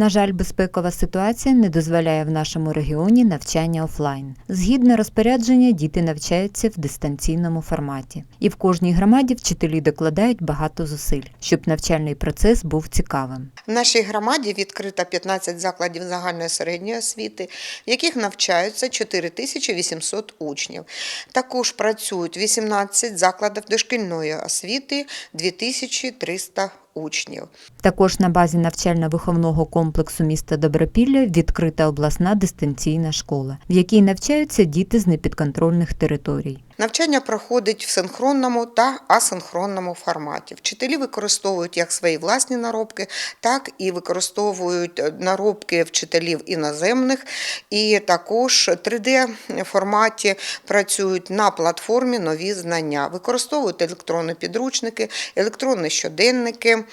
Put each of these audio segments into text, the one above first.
На жаль, безпекова ситуація не дозволяє в нашому регіоні навчання офлайн. Згідно розпорядження, діти навчаються в дистанційному форматі, і в кожній громаді вчителі докладають багато зусиль, щоб навчальний процес був цікавим. В нашій громаді відкрито 15 закладів загальної середньої освіти, в яких навчаються 4800 учнів. Також працюють 18 закладів дошкільної освіти, 2300 учнів. Також на базі навчально-виховного комплексу міста Добропілля відкрита обласна дистанційна школа, в якій навчаються діти з непідконтрольних територій. Навчання проходить в синхронному та асинхронному форматі. Вчителі використовують як свої власні наробки, так і використовують наробки вчителів іноземних, і також 3D форматі працюють на платформі нові знання. Використовують електронні підручники, електронні щоденники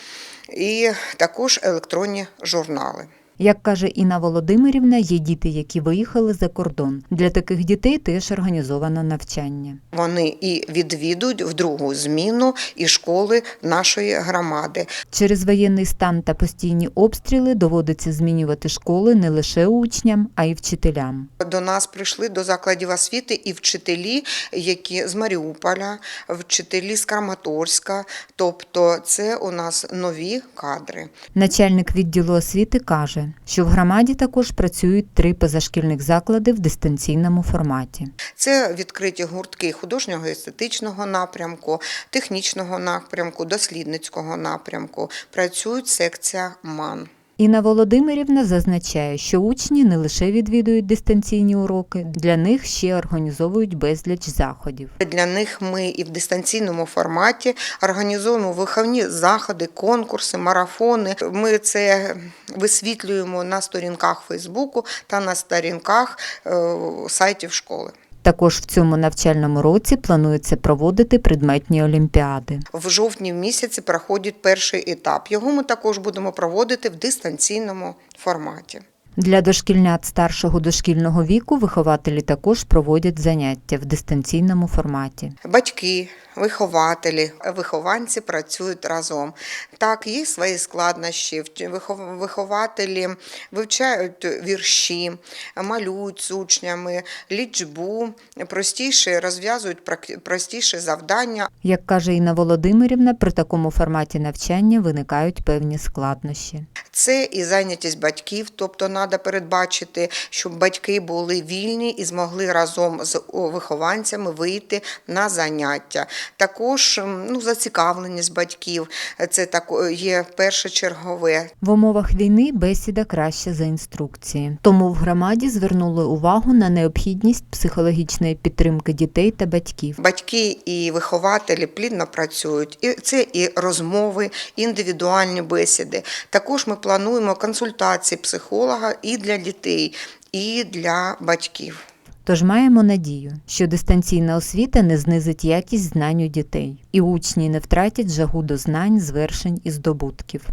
і також електронні журнали. Як каже Інна Володимирівна, є діти, які виїхали за кордон. Для таких дітей теж організовано навчання. Вони і відвідують в другу зміну і школи нашої громади. Через воєнний стан та постійні обстріли доводиться змінювати школи не лише учням, а й вчителям. До нас прийшли до закладів освіти і вчителі, які з Маріуполя, вчителі з Краматорська. Тобто, це у нас нові кадри. Начальник відділу освіти каже, що в громаді також працюють три позашкільних заклади в дистанційному форматі. Це відкриті гуртки художнього естетичного напрямку, технічного напрямку, дослідницького напрямку. Працюють секція МАН. Інна Володимирівна зазначає, що учні не лише відвідують дистанційні уроки, для них ще організовують безліч заходів. Для них ми і в дистанційному форматі організуємо виховні заходи, конкурси, марафони. Ми це висвітлюємо на сторінках Фейсбуку та на сторінках е, сайтів школи. Також в цьому навчальному році планується проводити предметні олімпіади. В жовтні місяці проходить перший етап. Його ми також будемо проводити в дистанційному форматі. Для дошкільнят старшого дошкільного віку вихователі також проводять заняття в дистанційному форматі. Батьки, вихователі, вихованці працюють разом. Так, є свої складнощі. Вихов- Вихователі вивчають вірші, малюють з учнями, лічбу, простіше розв'язують простіше завдання. Як каже Інна Володимирівна, при такому форматі навчання виникають певні складнощі. Це і зайнятість батьків, тобто треба передбачити, щоб батьки були вільні і змогли разом з вихованцями вийти на заняття. Також ну, зацікавленість батьків це так є першочергове. В умовах війни бесіда краще за інструкції. Тому в громаді звернули увагу на необхідність психологічної підтримки дітей та батьків. Батьки і вихователі плідно працюють. І це і розмови, і індивідуальні бесіди. Також ми плануємо консультації психолога і для дітей, і для батьків. Тож маємо надію, що дистанційна освіта не знизить якість знань у дітей, і учні не втратять жагу до знань, звершень і здобутків.